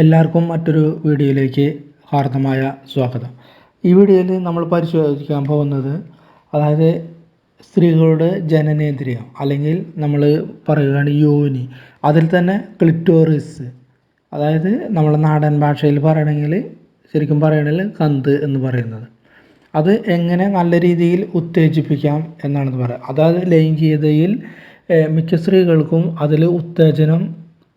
എല്ലാവർക്കും മറ്റൊരു വീഡിയോയിലേക്ക് ഹാർദമായ സ്വാഗതം. ഈ വീഡിയോയിൽ നമ്മൾ പരിശോധിക്കാൻ പോകുന്നത് അതായത് സ്ത്രീകളുടെ ജനനേന്ദ്രിയം അല്ലെങ്കിൽ നമ്മൾ പറയുകയാണ് യോനി. അതിൽ തന്നെ ക്ലിറ്റോറിസ്. അതായത് നമ്മളെ നാടൻ ഭാഷയിൽ പറയണമെങ്കിൽ ശരിക്കും പറയണമെങ്കിൽ കന്ത് എന്ന് പറയുന്നത്. അത് എങ്ങനെ നല്ല രീതിയിൽ ഉത്തേജിപ്പിക്കാം എന്നാണ് പറയുക അതായത് ലൈംഗികതയിൽ മിക്ക സ്ത്രീകൾക്കും അതിൽ ഉത്തേജനം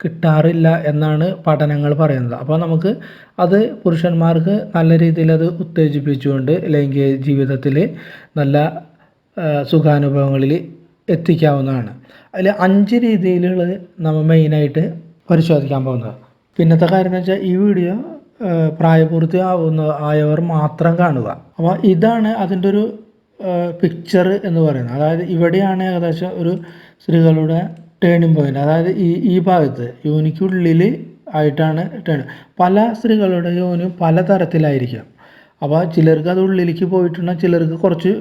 കിട്ടാറില്ല എന്നാണ് പഠനങ്ങൾ പറയുന്നത്. അപ്പോൾ നമുക്ക് അത് പുരുഷന്മാർക്ക് നല്ല രീതിയിൽ അത് ഉത്തേജിപ്പിച്ചുകൊണ്ട് ലൈംഗിക ജീവിതത്തിൽ നല്ല സുഖാനുഭവങ്ങളിൽ എത്തിക്കാവുന്നതാണ്. അതിൽ അഞ്ച് രീതിയിലുള്ള നമ്മൾ മെയിനായിട്ട് പരിശോധിക്കാൻ പോകുന്നത്. പിന്നത്തെ കാര്യം എന്ന് വെച്ചാൽ ഈ വീഡിയോ പ്രായപൂർത്തി ആവുന്ന ആയവർ മാത്രം കാണുക. അപ്പോൾ ഇതാണ് അതിന്റെ ഒരു പിക്ചർ എന്ന് പറയുന്നത്. അതായത് ഇവിടെയാണ് ഏകദേശം ഒരു സ്ത്രീകളുടെ ടേണിംഗ് പോയിന്റ് അതായത് ഈ ഈ ഭാഗത്ത് യോനിക്കുള്ളിൽ ആയിട്ടാണ് ടേൺ പല സ്ത്രീകളുടെ യോനി പല തരത്തിലായിരിക്കാം അപ്പോൾ ചിലർക്ക് അത് ഉള്ളിലേക്ക് പോയിട്ടുണ്ടെങ്കിൽ ചിലർക്ക് കുറച്ച്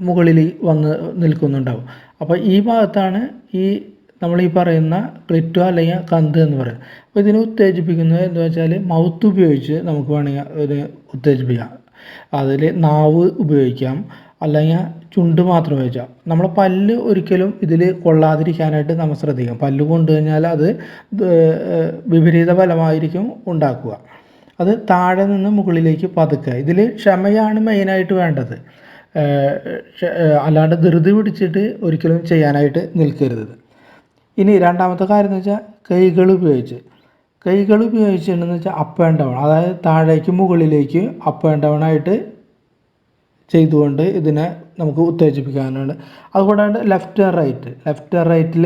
മുകളിൽ വന്ന് നിൽക്കുന്നുണ്ടാവും. അപ്പോൾ ഈ ഭാഗത്താണ് ഈ നമ്മൾ ഈ പറയുന്ന ക്ലിറ്റോ അല്ലെങ്കിൽ കന്ത് എന്ന് പറയുന്നത്. അപ്പോൾ ഇതിനെ ഉത്തേജിപ്പിക്കുന്നത് എന്ന് വെച്ചാൽ മൗത്ത് ഉപയോഗിച്ച് നമുക്ക് വേണമെങ്കിൽ ഒരു ഉത്തേജിപ്പിക്കാം. അതിൽ നാവ് ഉപയോഗിക്കാം. അല്ലെങ്കിൽ ചുണ്ട് മാത്രം ഉപയോഗിക്കാം. നമ്മൾ പല്ല് ഒരിക്കലും ഇതിൽ കൊള്ളാതിരിക്കാനായിട്ട് നമ്മൾ ശ്രദ്ധിക്കാം. പല്ല് കൊണ്ടു കഴിഞ്ഞാൽ അത് വിപരീത ഫലമായിരിക്കും ഉണ്ടാക്കുക. അത് താഴെ നിന്ന് മുകളിലേക്ക് പതുക്കുക. ഇതിൽ ക്ഷമയാണ് മെയിനായിട്ട് വേണ്ടത്. അല്ലാണ്ട് ധൃതി പിടിച്ചിട്ട് ഒരിക്കലും ചെയ്യാനായിട്ട് നിൽക്കരുത്. ഇനി രണ്ടാമത്തെ കാര്യം എന്ന് വെച്ചാൽ കൈകൾ ഉപയോഗിച്ച്. കൈകൾ ഉപയോഗിച്ചിട്ടുണ്ടെന്ന് വെച്ചാൽ അപ്പ് ആൻഡ് ഡൗൺ അതായത് താഴേക്ക് മുകളിലേക്ക് അപ്പ് ആൻഡ് ഡൗൺ ആയിട്ട് ചെയ്തുകൊണ്ട് ഇതിനെ നമുക്ക് ഉത്തേജിപ്പിക്കാനാണ് അതുകൂടാണ്ട് ലെഫ്റ്റ് റൈറ്റ് ലെഫ്റ്റ് റൈറ്റിൽ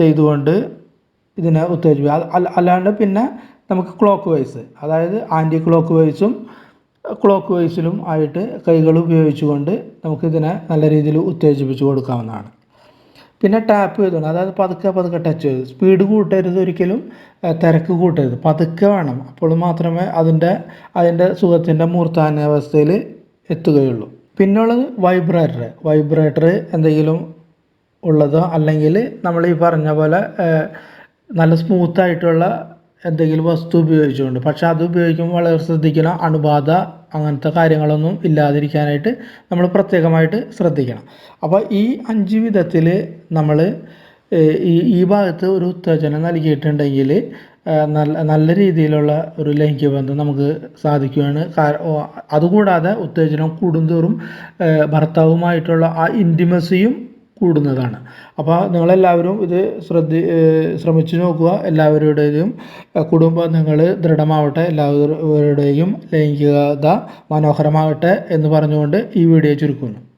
ചെയ്തുകൊണ്ട് ഇതിനെ ഉത്തേജിപ്പിക്കുക. അല്ലാണ്ട് പിന്നെ നമുക്ക് ക്ലോക്ക് വൈസ് അതായത് ആന്റി ക്ലോക്ക് വൈസും ക്ലോക്ക് വൈസിലും ആയിട്ട് കൈകൾ ഉപയോഗിച്ചുകൊണ്ട് നമുക്കിതിനെ നല്ല രീതിയിൽ ഉത്തേജിപ്പിച്ച് കൊടുക്കാവുന്നതാണ്. പിന്നെ ടാപ്പ് ചെയ്തോണം. അതായത് പതുക്കെ പതുക്കെ ടച്ച് ചെയ്ത്. സ്പീഡ് കൂട്ടരുത് ഒരിക്കലും തിരക്ക് കൂട്ടരുത്. പതുക്കെ വേണം. അപ്പോൾ മാത്രമേ അതിന്റെ അതിന്റെ സുഖത്തിന്റെ മൂർത്താനാവസ്ഥയിൽ എത്തുകയുള്ളൂ. പിന്നുള്ളത് വൈബ്രേറ്റർ വൈബ്രേറ്റർ എന്തെങ്കിലും ഉള്ളതോ അല്ലെങ്കിൽ നമ്മൾ ഈ പറഞ്ഞ പോലെ നല്ല സ്മൂത്തായിട്ടുള്ള എന്തെങ്കിലും വസ്തു ഉപയോഗിച്ചുകൊണ്ട്. പക്ഷെ അത് ഉപയോഗിക്കുമ്പോൾ വളരെ ശ്രദ്ധിക്കണം. അണുബാധ അങ്ങനത്തെ കാര്യങ്ങളൊന്നും ഇല്ലാതിരിക്കാനായിട്ട് നമ്മൾ പ്രത്യേകമായിട്ട് ശ്രദ്ധിക്കണം. അപ്പോൾ ഈ അഞ്ച് വിധത്തിൽ നമ്മൾ ഈ ഈ ഭാഗത്ത് ഒരു ഉത്തേജനം നൽകിയിട്ടുണ്ടെങ്കിൽ നല്ല നല്ല രീതിയിലുള്ള ഒരു ലൈംഗിക ബന്ധം നമുക്ക് സാധിക്കുകയാണ്. അതുകൂടാതെ ഉത്തേജനം കൂടുന്തോറും ഭർത്താവുമായിട്ടുള്ള ആ ഇന്റിമസിയും കൂടുന്നതാണ്. അപ്പോൾ നിങ്ങളെല്ലാവരും ഇത് ശ്രദ്ധി ശ്രമിച്ചു നോക്കുക. എല്ലാവരുടേതും കുടുംബങ്ങൾ ദൃഢമാവട്ടെ എല്ലാവരുടെയും ലൈംഗികത മനോഹരമാവട്ടെ എന്ന് പറഞ്ഞുകൊണ്ട് ഈ വീഡിയോ ചുരുക്കുന്നു.